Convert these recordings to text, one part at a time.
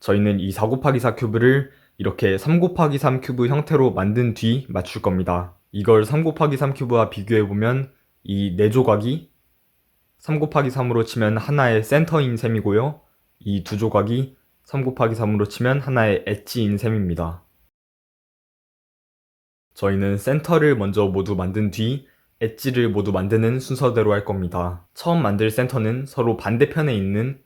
저희는 이 4 곱하기 4 큐브를 이렇게 3 곱하기 3 큐브 형태로 만든 뒤 맞출 겁니다. 이걸 3 곱하기 3 큐브와 비교해보면 이네 조각이 3 곱하기 3으로 치면 하나의 센터인 셈이고요. 이 두 조각이 3 곱하기 3으로 치면 하나의 엣지인 셈입니다. 저희는 센터를 먼저 모두 만든 뒤 엣지를 모두 만드는 순서대로 할 겁니다. 처음 만들 센터는 서로 반대편에 있는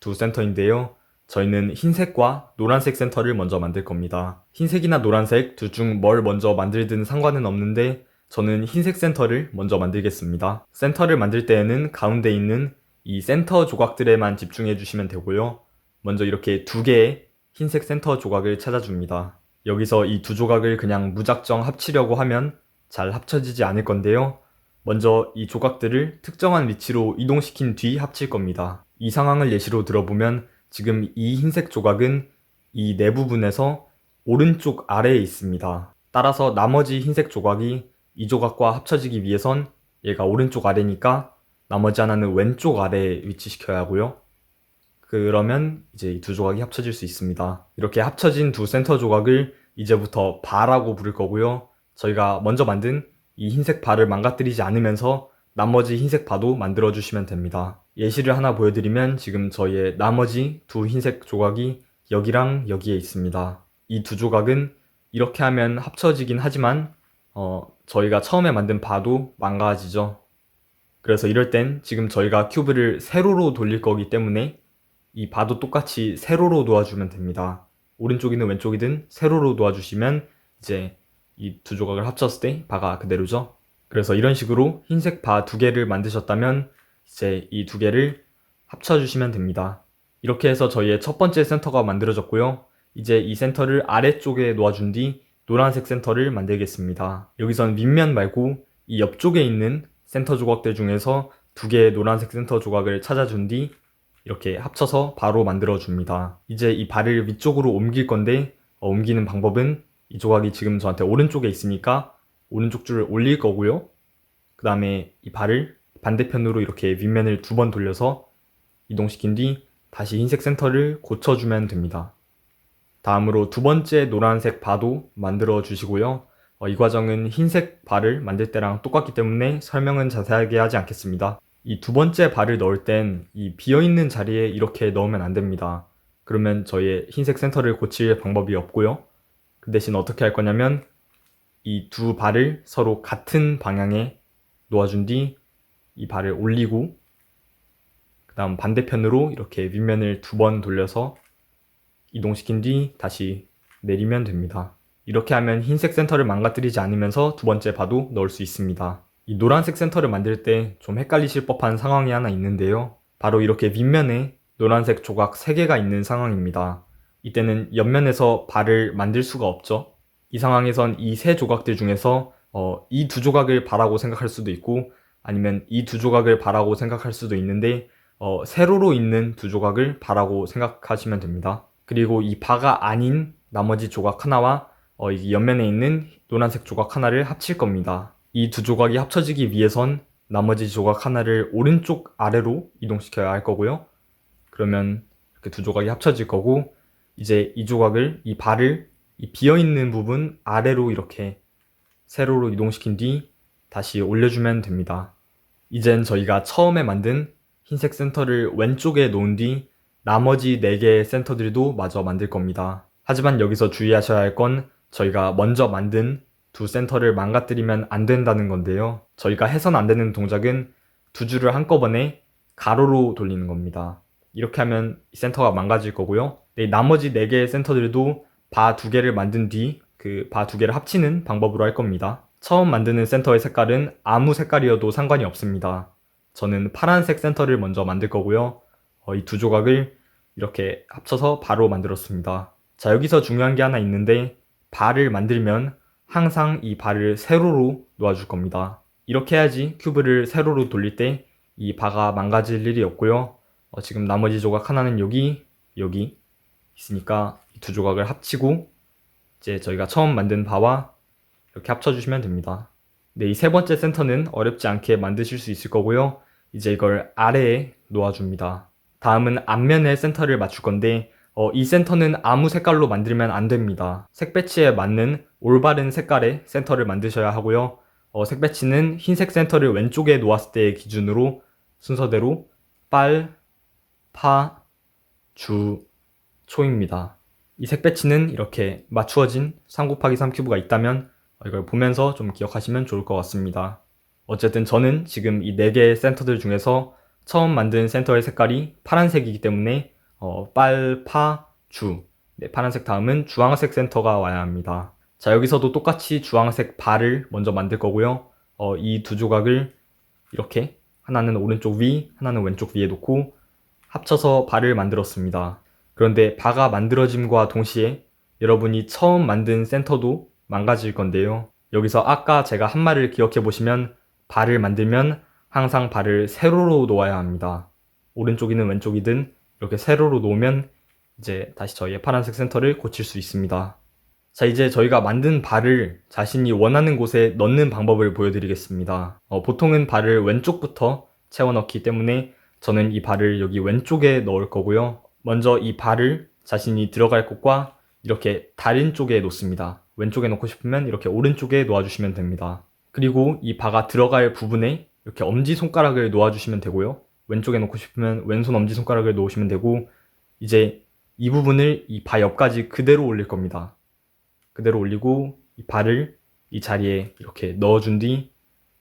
두 센터인데요. 저희는 흰색과 노란색 센터를 먼저 만들 겁니다. 흰색이나 노란색 둘 중 뭘 먼저 만들든 상관은 없는데 저는 흰색 센터를 먼저 만들겠습니다. 센터를 만들 때에는 가운데 있는 이 센터 조각들에만 집중해 주시면 되고요. 먼저 이렇게 두 개의 흰색 센터 조각을 찾아줍니다. 여기서 이 두 조각을 그냥 무작정 합치려고 하면 잘 합쳐지지 않을 건데요. 먼저 이 조각들을 특정한 위치로 이동시킨 뒤 합칠 겁니다. 이 상황을 예시로 들어보면 지금 이 흰색 조각은 이네 부분에서 오른쪽 아래에 있습니다. 따라서 나머지 흰색 조각이 이 조각과 합쳐지기 위해선 얘가 오른쪽 아래니까 나머지 하나는 왼쪽 아래에 위치시켜야 하고요. 그러면 이제 이 두 조각이 합쳐질 수 있습니다. 이렇게 합쳐진 두 센터 조각을 이제부터 바라고 부를 거고요. 저희가 먼저 만든 이 흰색 바를 망가뜨리지 않으면서 나머지 흰색 바도 만들어 주시면 됩니다. 예시를 하나 보여드리면 지금 저희의 나머지 두 흰색 조각이 여기랑 여기에 있습니다. 이 두 조각은 이렇게 하면 합쳐지긴 하지만 어, 저희가 처음에 만든 바도 망가지죠. 그래서 이럴 땐 지금 저희가 큐브를 세로로 돌릴 거기 때문에 이 바도 똑같이 세로로 놓아주면 됩니다. 오른쪽이든 왼쪽이든 세로로 놓아주시면 이제 이 두 조각을 합쳤을 때 바가 그대로죠. 그래서 이런 식으로 흰색 바 두 개를 만드셨다면 이제 이 두 개를 합쳐주시면 됩니다. 이렇게 해서 저희의 첫 번째 센터가 만들어졌고요. 이제 이 센터를 아래쪽에 놓아준 뒤 노란색 센터를 만들겠습니다. 여기선 윗면 말고 이 옆쪽에 있는 센터 조각들 중에서 두 개의 노란색 센터 조각을 찾아준 뒤 이렇게 합쳐서 바로 만들어 줍니다. 이제 이 발을 위쪽으로 옮길 건데 어, 옮기는 방법은 이 조각이 지금 저한테 오른쪽에 있으니까 오른쪽 줄을 올릴 거고요. 그 다음에 이 발을 반대편으로 이렇게 윗면을 두 번 돌려서 이동시킨 뒤 다시 흰색 센터를 고쳐주면 됩니다. 다음으로 두 번째 노란색 바도 만들어 주시고요. 어, 이 과정은 흰색 발을 만들 때랑 똑같기 때문에 설명은 자세하게 하지 않겠습니다. 이 두 번째 발을 넣을 땐 이 비어있는 자리에 이렇게 넣으면 안 됩니다. 그러면 저희의 흰색 센터를 고칠 방법이 없고요. 그 대신 어떻게 할 거냐면 이 두 발을 서로 같은 방향에 놓아준 뒤 이 발을 올리고 그 다음 반대편으로 이렇게 윗면을 두 번 돌려서 이동시킨 뒤 다시 내리면 됩니다. 이렇게 하면 흰색 센터를 망가뜨리지 않으면서 두 번째 바도 넣을 수 있습니다. 이 노란색 센터를 만들 때 좀 헷갈리실 법한 상황이 하나 있는데요. 바로 이렇게 윗면에 노란색 조각 3개가 있는 상황입니다. 이때는 옆면에서 발을 만들 수가 없죠. 이 상황에선 이 세 조각들 중에서 어, 이 두 조각을 바라고 생각할 수도 있고 아니면 이 두 조각을 바라고 생각할 수도 있는데 어, 세로로 있는 두 조각을 바라고 생각하시면 됩니다. 그리고 이 바가 아닌 나머지 조각 하나와 어, 이 옆면에 있는 노란색 조각 하나를 합칠 겁니다. 이 두 조각이 합쳐지기 위해선 나머지 조각 하나를 오른쪽 아래로 이동시켜야 할 거고요. 그러면 이렇게 두 조각이 합쳐질 거고 이제 이 조각을 이 발을 이 비어 있는 부분 아래로 이렇게 세로로 이동시킨 뒤 다시 올려주면 됩니다. 이젠 저희가 처음에 만든 흰색 센터를 왼쪽에 놓은 뒤 나머지 4개의 센터들도 마저 만들 겁니다. 하지만 여기서 주의하셔야 할 건 저희가 먼저 만든 두 센터를 망가뜨리면 안 된다는 건데요. 저희가 해선 안 되는 동작은 두 줄을 한꺼번에 가로로 돌리는 겁니다. 이렇게 하면 이 센터가 망가질 거고요. 네, 나머지 4개의 센터들도 바 두 개를 만든 뒤 그 바 두 개를 합치는 방법으로 할 겁니다. 처음 만드는 센터의 색깔은 아무 색깔이어도 상관이 없습니다. 저는 파란색 센터를 먼저 만들 거고요. 어, 이 두 조각을 이렇게 합쳐서 바로 만들었습니다. 자, 여기서 중요한 게 하나 있는데 발을 만들면 항상 이 발을 세로로 놓아줄 겁니다. 이렇게 해야지 큐브를 세로로 돌릴 때 이 바가 망가질 일이 없고요. 어, 지금 나머지 조각 하나는 여기, 여기 있으니까 이 두 조각을 합치고 이제 저희가 처음 만든 바와 이렇게 합쳐주시면 됩니다. 네, 이 세 번째 센터는 어렵지 않게 만드실 수 있을 거고요. 이제 이걸 아래에 놓아줍니다. 다음은 앞면에 센터를 맞출 건데 어, 이 센터는 아무 색깔로 만들면 안 됩니다. 색 배치에 맞는 올바른 색깔의 센터를 만드셔야 하고요. 어, 색 배치는 흰색 센터를 왼쪽에 놓았을 때의 기준으로 순서대로 빨, 파, 주, 초입니다. 이 색 배치는 이렇게 맞추어진 3 곱하기 3 큐브가 있다면 이걸 보면서 좀 기억하시면 좋을 것 같습니다. 어쨌든 저는 지금 이 4개의 센터들 중에서 처음 만든 센터의 색깔이 파란색이기 때문에 어, 빨, 파, 주 네, 파란색 다음은 주황색 센터가 와야 합니다. 자 여기서도 똑같이 주황색 발을 먼저 만들 거고요. 어, 이 두 조각을 이렇게 하나는 오른쪽 위, 하나는 왼쪽 위에 놓고 합쳐서 발을 만들었습니다. 그런데 바가 만들어짐과 동시에 여러분이 처음 만든 센터도 망가질 건데요. 여기서 아까 제가 한 말을 기억해 보시면 발을 만들면 항상 발을 세로로 놓아야 합니다. 오른쪽이든 왼쪽이든 이렇게 세로로 놓으면 이제 다시 저희의 파란색 센터를 고칠 수 있습니다. 자, 이제 저희가 만든 발을 자신이 원하는 곳에 넣는 방법을 보여드리겠습니다. 어, 보통은 발을 왼쪽부터 채워 넣기 때문에 저는 이 발을 여기 왼쪽에 넣을 거고요. 먼저 이 발을 자신이 들어갈 곳과 이렇게 다른 쪽에 놓습니다. 왼쪽에 놓고 싶으면 이렇게 오른쪽에 놓아주시면 됩니다. 그리고 이 바가 들어갈 부분에 이렇게 엄지손가락을 놓아주시면 되고요. 왼쪽에 놓고 싶으면 왼손 엄지손가락을 놓으시면 되고 이제 이 부분을 이 바 옆까지 그대로 올릴 겁니다. 그대로 올리고 이 발을 이 자리에 이렇게 넣어준 뒤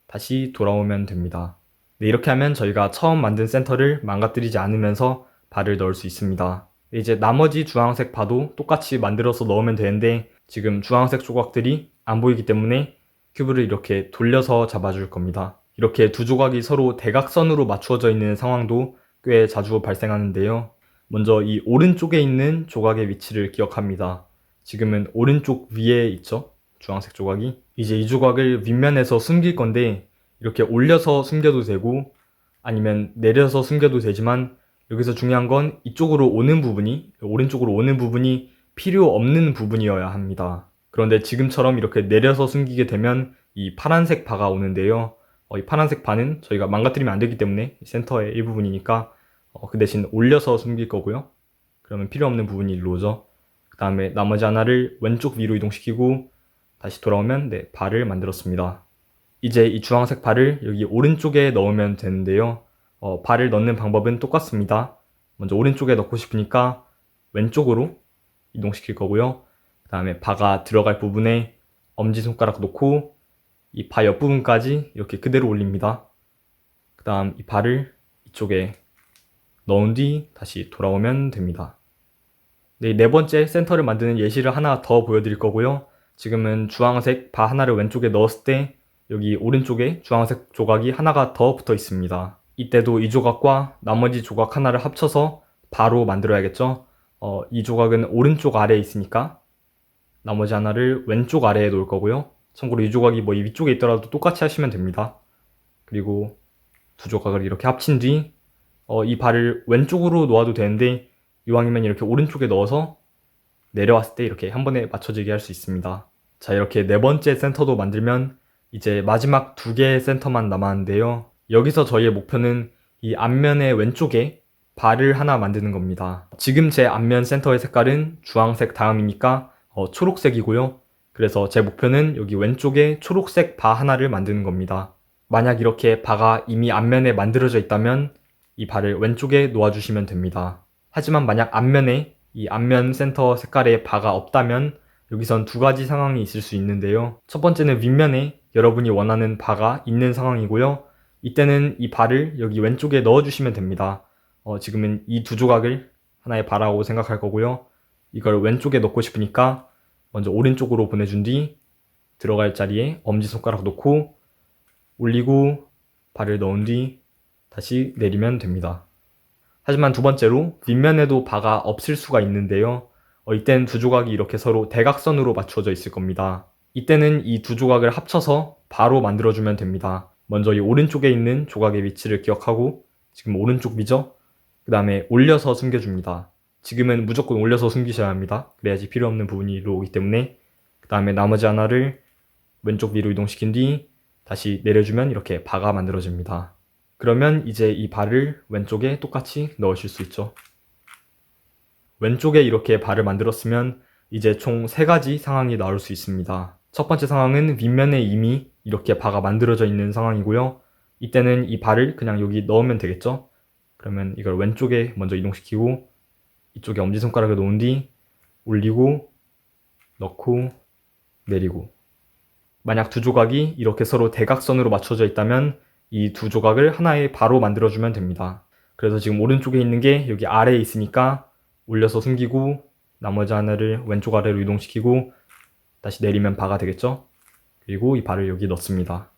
다시 돌아오면 됩니다. 네, 이렇게 하면 저희가 처음 만든 센터를 망가뜨리지 않으면서 발을 넣을 수 있습니다. 네, 이제 나머지 주황색 바도 똑같이 만들어서 넣으면 되는데 지금 주황색 조각들이 안 보이기 때문에 큐브를 이렇게 돌려서 잡아줄 겁니다. 이렇게 두 조각이 서로 대각선으로 맞추어져 있는 상황도 꽤 자주 발생하는데요. 먼저 이 오른쪽에 있는 조각의 위치를 기억합니다. 지금은 오른쪽 위에 있죠? 주황색 조각이. 이제 이 조각을 윗면에서 숨길 건데 이렇게 올려서 숨겨도 되고 아니면 내려서 숨겨도 되지만 여기서 중요한 건 이쪽으로 오는 부분이 오른쪽으로 오는 부분이 필요 없는 부분이어야 합니다. 그런데 지금처럼 이렇게 내려서 숨기게 되면 이 파란색 바가 오는데요. 어, 이 파란색 바는 저희가 망가뜨리면 안 되기 때문에 센터의 일부분이니까 어, 그 대신 올려서 숨길 거고요. 그러면 필요 없는 부분이 일로 오죠. 그 다음에 나머지 하나를 왼쪽 위로 이동시키고 다시 돌아오면 네, 발을 만들었습니다. 이제 이 주황색 발을 여기 오른쪽에 넣으면 되는데요. 어, 발을 넣는 방법은 똑같습니다. 먼저 오른쪽에 넣고 싶으니까 왼쪽으로 이동시킬 거고요. 그 다음에 바가 들어갈 부분에 엄지손가락 놓고 이 바 옆부분까지 이렇게 그대로 올립니다. 그 다음 이 발을 이쪽에 넣은 뒤 다시 돌아오면 됩니다. 네, 네 번째 센터를 만드는 예시를 하나 더 보여드릴 거고요. 지금은 주황색 바 하나를 왼쪽에 넣었을 때 여기 오른쪽에 주황색 조각이 하나가 더 붙어 있습니다. 이때도 이 조각과 나머지 조각 하나를 합쳐서 바로 만들어야겠죠. 어, 이 조각은 오른쪽 아래에 있으니까 나머지 하나를 왼쪽 아래에 놓을 거고요. 참고로 이 조각이 뭐 이 위쪽에 있더라도 똑같이 하시면 됩니다. 그리고 두 조각을 이렇게 합친 뒤, 어, 이 발을 왼쪽으로 놓아도 되는데, 이왕이면 이렇게 오른쪽에 넣어서 내려왔을 때 이렇게 한 번에 맞춰지게 할 수 있습니다. 자, 이렇게 네 번째 센터도 만들면 이제 마지막 두 개의 센터만 남았는데요. 여기서 저희의 목표는 이 앞면의 왼쪽에 발을 하나 만드는 겁니다. 지금 제 앞면 센터의 색깔은 주황색 다음이니까 어, 초록색이고요. 그래서 제 목표는 여기 왼쪽에 초록색 바 하나를 만드는 겁니다. 만약 이렇게 바가 이미 앞면에 만들어져 있다면 이 발을 왼쪽에 놓아주시면 됩니다. 하지만 만약 앞면에 이 앞면 센터 색깔의 바가 없다면 여기선 두 가지 상황이 있을 수 있는데요. 첫 번째는 윗면에 여러분이 원하는 바가 있는 상황이고요. 이때는 이 발을 여기 왼쪽에 넣어주시면 됩니다. 어, 지금은 이 두 조각을 하나의 바라고 생각할 거고요. 이걸 왼쪽에 넣고 싶으니까 먼저 오른쪽으로 보내준 뒤 들어갈 자리에 엄지손가락 놓고 올리고 발을 넣은 뒤 다시 내리면 됩니다. 하지만 두 번째로 윗면에도 바가 없을 수가 있는데요. 어, 이땐 두 조각이 이렇게 서로 대각선으로 맞춰져 있을 겁니다. 이때는 이 두 조각을 합쳐서 바로 만들어주면 됩니다. 먼저 이 오른쪽에 있는 조각의 위치를 기억하고 지금 오른쪽 위죠? 그 다음에 올려서 숨겨줍니다. 지금은 무조건 올려서 숨기셔야 합니다. 그래야지 필요 없는 부분이 일로 오기 때문에 그 다음에 나머지 하나를 왼쪽 위로 이동시킨 뒤 다시 내려주면 이렇게 바가 만들어집니다. 그러면 이제 이 발을 왼쪽에 똑같이 넣으실 수 있죠. 왼쪽에 이렇게 발을 만들었으면 이제 총세 가지 상황이 나올 수 있습니다. 첫 번째 상황은 윗면에 이미 이렇게 바가 만들어져 있는 상황이고요. 이때는 이 발을 그냥 여기 넣으면 되겠죠? 그러면 이걸 왼쪽에 먼저 이동시키고 이쪽에 엄지손가락을 놓은 뒤 올리고 넣고 내리고 만약 두 조각이 이렇게 서로 대각선으로 맞춰져 있다면 이 두 조각을 하나의 바로 만들어주면 됩니다. 그래서 지금 오른쪽에 있는 게 여기 아래에 있으니까 올려서 숨기고 나머지 하나를 왼쪽 아래로 이동시키고 다시 내리면 바가 되겠죠? 그리고 이 발을 여기 넣습니다.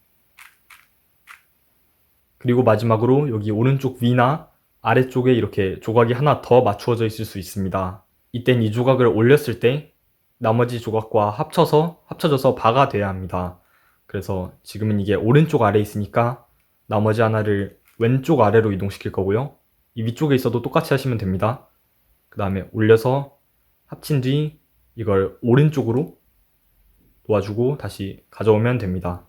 그리고 마지막으로 여기 오른쪽 위나 아래쪽에 이렇게 조각이 하나 더 맞추어져 있을 수 있습니다. 이땐 이 조각을 올렸을 때 나머지 조각과 합쳐서 합쳐져서 바가 돼야 합니다. 그래서 지금은 이게 오른쪽 아래에 있으니까 나머지 하나를 왼쪽 아래로 이동시킬 거고요. 이 위쪽에 있어도 똑같이 하시면 됩니다. 그 다음에 올려서 합친 뒤 이걸 오른쪽으로 놓아주고 다시 가져오면 됩니다.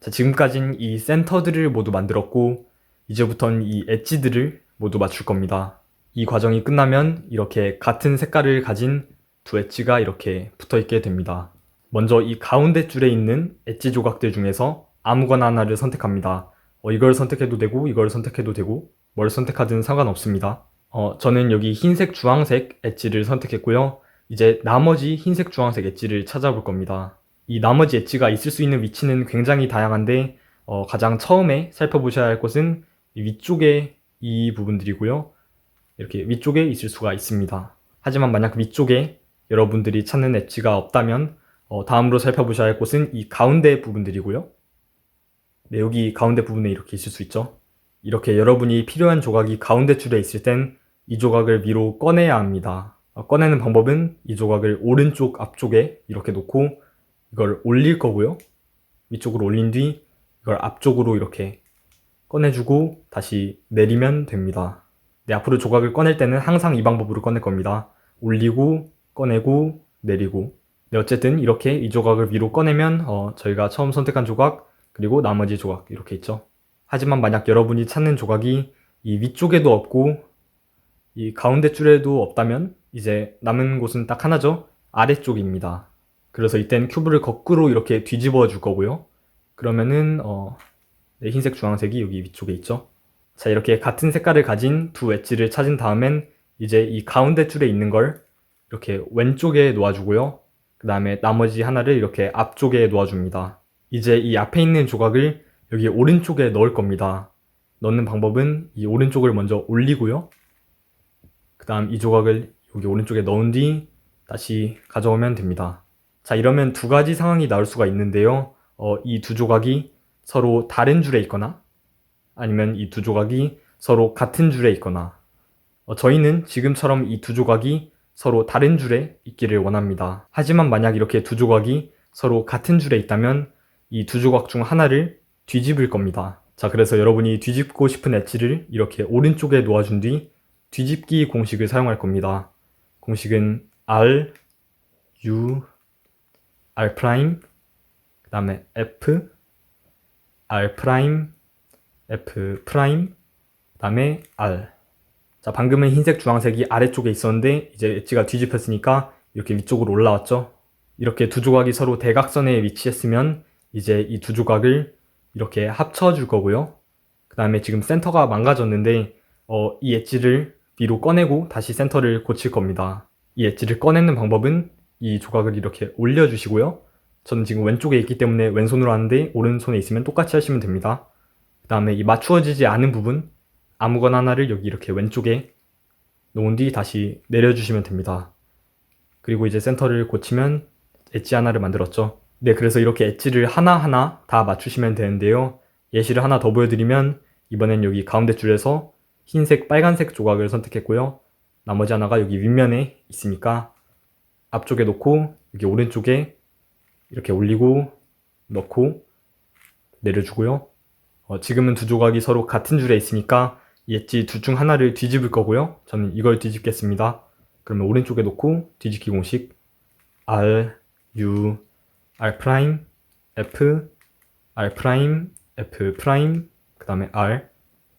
자, 지금까진 이 센터들을 모두 만들었고, 이제부턴 이 엣지들을 모두 맞출 겁니다. 이 과정이 끝나면 이렇게 같은 색깔을 가진 두 엣지가 이렇게 붙어 있게 됩니다. 먼저 이 가운데 줄에 있는 엣지 조각들 중에서 아무거나 하나를 선택합니다. 어, 이걸 선택해도 되고, 이걸 선택해도 되고, 뭘 선택하든 상관없습니다. 어, 저는 여기 흰색, 주황색 엣지를 선택했고요. 이제 나머지 흰색, 주황색 엣지를 찾아볼 겁니다. 이 나머지 엣지가 있을 수 있는 위치는 굉장히 다양한데 어, 가장 처음에 살펴보셔야 할 곳은 이 위쪽에 이 부분들이고요. 이렇게 위쪽에 있을 수가 있습니다. 하지만 만약 위쪽에 여러분들이 찾는 엣지가 없다면 어, 다음으로 살펴보셔야 할 곳은 이 가운데 부분들이고요. 네, 여기 가운데 부분에 이렇게 있을 수 있죠. 이렇게 여러분이 필요한 조각이 가운데 줄에 있을 땐 이 조각을 위로 꺼내야 합니다. 어, 꺼내는 방법은 이 조각을 오른쪽 앞쪽에 이렇게 놓고 이걸 올릴 거고요. 위쪽으로 올린 뒤 이걸 앞쪽으로 이렇게 꺼내주고 다시 내리면 됩니다. 네, 앞으로 조각을 꺼낼 때는 항상 이 방법으로 꺼낼 겁니다. 올리고 꺼내고 내리고 네, 어쨌든 이렇게 이 조각을 위로 꺼내면 어, 저희가 처음 선택한 조각 그리고 나머지 조각 이렇게 있죠. 하지만 만약 여러분이 찾는 조각이 이 위쪽에도 없고 이 가운데 줄에도 없다면 이제 남은 곳은 딱 하나죠. 아래쪽입니다. 그래서 이땐 큐브를 거꾸로 이렇게 뒤집어 줄 거고요. 그러면은 어, 네, 흰색 주황색이 여기 위쪽에 있죠. 자 이렇게 같은 색깔을 가진 두 엣지를 찾은 다음엔 이제 이 가운데 줄에 있는 걸 이렇게 왼쪽에 놓아주고요. 그 다음에 나머지 하나를 이렇게 앞쪽에 놓아줍니다. 이제 이 앞에 있는 조각을 여기 오른쪽에 넣을 겁니다. 넣는 방법은 이 오른쪽을 먼저 올리고요. 그 다음 이 조각을 여기 오른쪽에 넣은 뒤 다시 가져오면 됩니다. 자, 이러면 두 가지 상황이 나올 수가 있는데요. 어, 이 두 조각이 서로 다른 줄에 있거나 아니면 이 두 조각이 서로 같은 줄에 있거나 어, 저희는 지금처럼 이 두 조각이 서로 다른 줄에 있기를 원합니다. 하지만 만약 이렇게 두 조각이 서로 같은 줄에 있다면 이 두 조각 중 하나를 뒤집을 겁니다. 자, 그래서 여러분이 뒤집고 싶은 엣지를 이렇게 오른쪽에 놓아준 뒤 뒤집기 공식을 사용할 겁니다. 공식은 R, U, R 프라임, 그 다음에 F, R 프라임, F 프라임, 그 다음에 R. 자, 방금은 흰색, 주황색이 아래쪽에 있었는데 이제 엣지가 뒤집혔으니까 이렇게 위쪽으로 올라왔죠. 이렇게 두 조각이 서로 대각선에 위치했으면 이제 이 두 조각을 이렇게 합쳐줄 거고요. 그 다음에 지금 센터가 망가졌는데 어, 이 엣지를 위로 꺼내고 다시 센터를 고칠 겁니다. 이 엣지를 꺼내는 방법은 이 조각을 이렇게 올려주시고요. 저는 지금 왼쪽에 있기 때문에 왼손으로 하는데 오른손에 있으면 똑같이 하시면 됩니다. 그 다음에 이 맞추어지지 않은 부분 아무거나 하나를 여기 이렇게 왼쪽에 놓은 뒤 다시 내려주시면 됩니다. 그리고 이제 센터를 고치면 엣지 하나를 만들었죠. 네, 그래서 이렇게 엣지를 하나하나 다 맞추시면 되는데요. 예시를 하나 더 보여드리면 이번엔 여기 가운데 줄에서 흰색, 빨간색 조각을 선택했고요. 나머지 하나가 여기 윗면에 있으니까 앞쪽에 놓고 여기 오른쪽에 이렇게 올리고 넣고 내려주고요. 어, 지금은 두 조각이 서로 같은 줄에 있으니까 이 엣지 둘 중 하나를 뒤집을 거고요. 저는 이걸 뒤집겠습니다. 그러면 오른쪽에 놓고 뒤집기 공식 R, U, R 프라임, F, R 프라임, F 프라임, 그 다음에 R.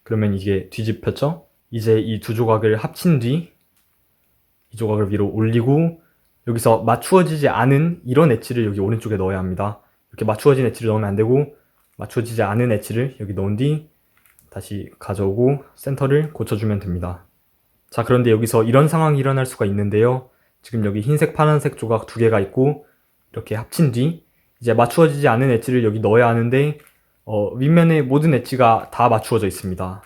그러면 이게 뒤집혔죠? 이제 이 두 조각을 합친 뒤 이 조각을 위로 올리고 여기서 맞추어지지 않은 이런 엣지를 여기 오른쪽에 넣어야 합니다. 이렇게 맞추어진 엣지를 넣으면 안 되고 맞추어지지 않은 엣지를 여기 넣은 뒤 다시 가져오고 센터를 고쳐주면 됩니다. 자 그런데 여기서 이런 상황이 일어날 수가 있는데요. 지금 여기 흰색 파란색 조각 두 개가 있고 이렇게 합친 뒤 이제 맞추어지지 않은 엣지를 여기 넣어야 하는데 어, 윗면의 모든 엣지가 다 맞추어져 있습니다.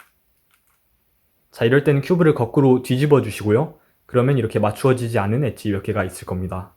자 이럴 때는 큐브를 거꾸로 뒤집어 주시고요. 그러면 이렇게 맞추어지지 않은 엣지 몇 개가 있을 겁니다.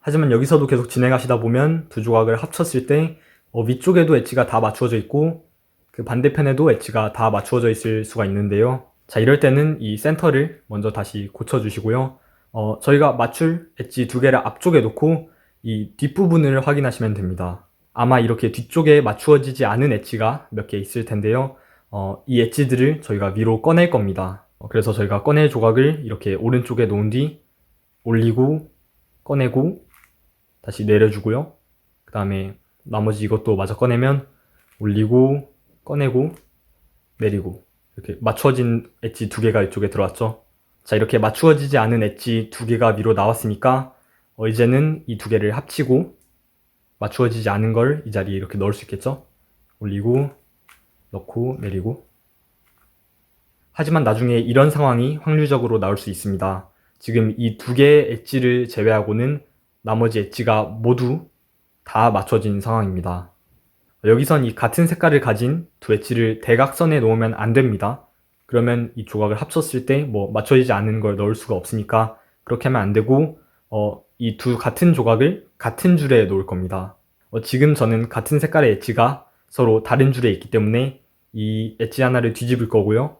하지만 여기서도 계속 진행하시다 보면 두 조각을 합쳤을 때 어, 위쪽에도 엣지가 다 맞추어져 있고 그 반대편에도 엣지가 다 맞추어져 있을 수가 있는데요. 자 이럴 때는 이 센터를 먼저 다시 고쳐주시고요. 어, 저희가 맞출 엣지 두 개를 앞쪽에 놓고 이 뒷부분을 확인하시면 됩니다. 아마 이렇게 뒤쪽에 맞추어지지 않은 엣지가 몇 개 있을 텐데요. 어, 이 엣지들을 저희가 위로 꺼낼 겁니다. 어, 그래서 저희가 꺼낼 조각을 이렇게 오른쪽에 놓은 뒤 올리고 꺼내고 다시 내려주고요. 그 다음에 나머지 이것도 마저 꺼내면 올리고 꺼내고 내리고 이렇게 맞추어진 엣지 두 개가 이쪽에 들어왔죠. 자 이렇게 맞추어지지 않은 엣지 두 개가 위로 나왔으니까 어, 이제는 이 두 개를 합치고 맞추어지지 않은 걸 이 자리에 이렇게 넣을 수 있겠죠. 올리고 넣고 내리고 하지만 나중에 이런 상황이 확률적으로 나올 수 있습니다. 지금 이 두 개의 엣지를 제외하고는 나머지 엣지가 모두 다 맞춰진 상황입니다. 여기선 이 같은 색깔을 가진 두 엣지를 대각선에 놓으면 안 됩니다. 그러면 이 조각을 합쳤을 때 뭐 맞춰지지 않은 걸 넣을 수가 없으니까 그렇게 하면 안 되고 어, 이 두 같은 조각을 같은 줄에 놓을 겁니다. 어, 지금 저는 같은 색깔의 엣지가 서로 다른 줄에 있기 때문에 이 엣지 하나를 뒤집을 거고요.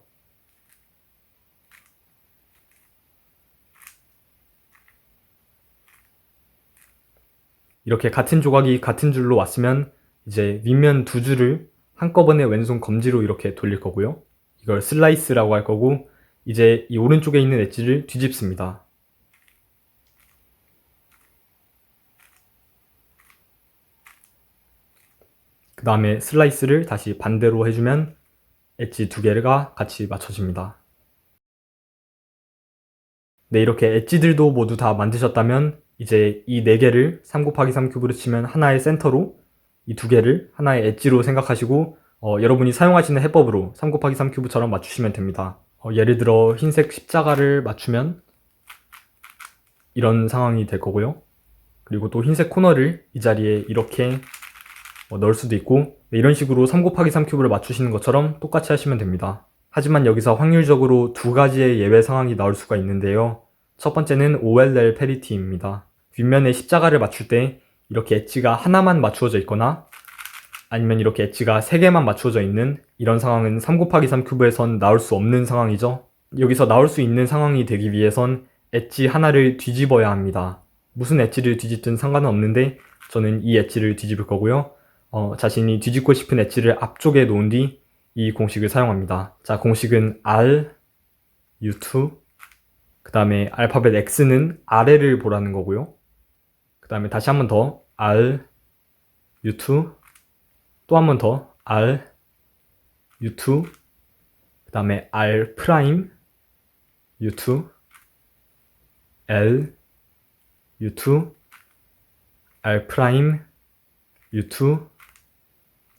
이렇게 같은 조각이 같은 줄로 왔으면 이제 윗면 두 줄을 한꺼번에 왼손 검지로 이렇게 돌릴 거고요. 이걸 슬라이스라고 할 거고 이제 이 오른쪽에 있는 엣지를 뒤집습니다. 그 다음에 슬라이스를 다시 반대로 해주면 엣지 두 개가 같이 맞춰집니다. 네, 이렇게 엣지들도 모두 다 만드셨다면 이제 이 네 개를 3 곱하기 3 큐브로 치면 하나의 센터로 이 두 개를 하나의 엣지로 생각하시고 어, 여러분이 사용하시는 해법으로 3 곱하기 3 큐브처럼 맞추시면 됩니다. 어, 예를 들어 흰색 십자가를 맞추면 이런 상황이 될 거고요. 그리고 또 흰색 코너를 이 자리에 이렇게 어, 넣을 수도 있고 네, 이런 식으로 3 곱하기 3 큐브를 맞추시는 것처럼 똑같이 하시면 됩니다. 하지만 여기서 확률적으로 두 가지의 예외 상황이 나올 수가 있는데요. 첫 번째는 OLL 페리티입니다. 윗면에 십자가를 맞출 때 이렇게 엣지가 하나만 맞추어져 있거나 아니면 이렇게 엣지가 세 개만 맞추어져 있는 이런 상황은 3 곱하기 3 큐브에선 나올 수 없는 상황이죠. 여기서 나올 수 있는 상황이 되기 위해선 엣지 하나를 뒤집어야 합니다. 무슨 엣지를 뒤집든 상관은 없는데 저는 이 엣지를 뒤집을 거고요. 어, 자신이 뒤집고 싶은 엣지를 앞쪽에 놓은 뒤 이 공식을 사용합니다. 자, 공식은 R, U2, 그 다음에 알파벳 X는 아래를 보라는 거고요. 그 다음에 다시 한 번 더 R, U2, 또 한 번 더 R, U2, 그 다음에 R 프라임, U2, L, U2, R 프라임, U2,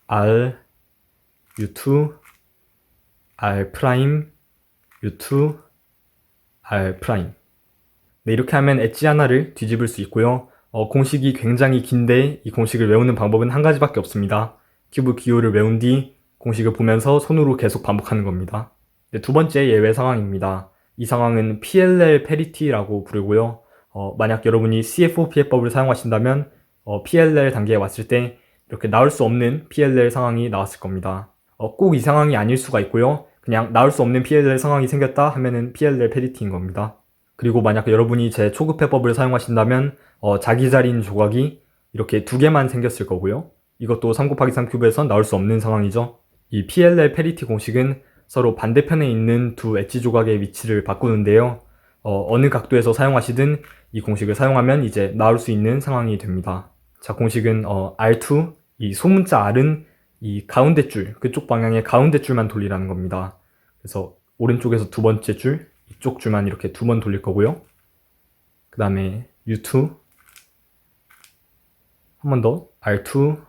R, U2, R 프라임, U2, R 프라임. 네, 이렇게 하면 엣지 하나를 뒤집을 수 있고요. 어, 공식이 굉장히 긴데 이 공식을 외우는 방법은 한 가지밖에 없습니다. 큐브 기호를 외운 뒤 공식을 보면서 손으로 계속 반복하는 겁니다. 네, 두 번째 예외 상황입니다. 이 상황은 PLL 페리티라고 부르고요. 어, 만약 여러분이 CFOP해법을 사용하신다면 어, PLL 단계에 왔을 때 이렇게 나올 수 없는 PLL 상황이 나왔을 겁니다. 어, 꼭 이 상황이 아닐 수가 있고요. 그냥 나올 수 없는 PLL 상황이 생겼다 하면은 PLL 페리티인 겁니다. 그리고 만약 여러분이 제 초급 해법을 사용하신다면 어, 자기 자리인 조각이 이렇게 두 개만 생겼을 거고요. 이것도 3 곱하기 3 큐브에선 나올 수 없는 상황이죠. 이 PLL 페리티 공식은 서로 반대편에 있는 두 엣지 조각의 위치를 바꾸는데요. 어, 느 각도에서 사용하시든 이 공식을 사용하면 이제 나올 수 있는 상황이 됩니다. 자, 공식은 어, R2, 이 소문자 R은 이 가운데 줄, 그쪽 방향의 가운데 줄만 돌리라는 겁니다. 그래서 오른쪽에서 두 번째 줄, 이쪽 줄만 이렇게 두 번 돌릴 거고요. 그 다음에 U2, 한 번 더, R2,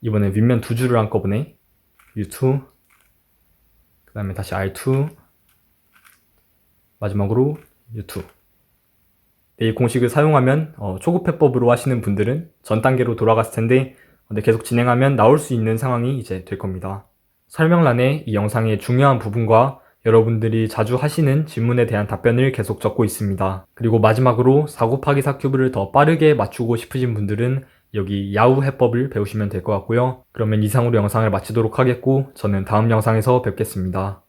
이번에 윗면 두 줄을 한꺼번에 U2, 그 다음에 다시 R2, 마지막으로 U2. 네, 이 공식을 사용하면 어, 초급 해법으로 하시는 분들은 전 단계로 돌아갔을 텐데 근데 계속 진행하면 나올 수 있는 상황이 이제 될 겁니다. 설명란에 이 영상의 중요한 부분과 여러분들이 자주 하시는 질문에 대한 답변을 계속 적고 있습니다. 그리고 마지막으로 4 곱하기 4 큐브를 더 빠르게 맞추고 싶으신 분들은 여기 야후 해법을 배우시면 될 것 같고요. 그러면 이상으로 영상을 마치도록 하겠고 저는 다음 영상에서 뵙겠습니다.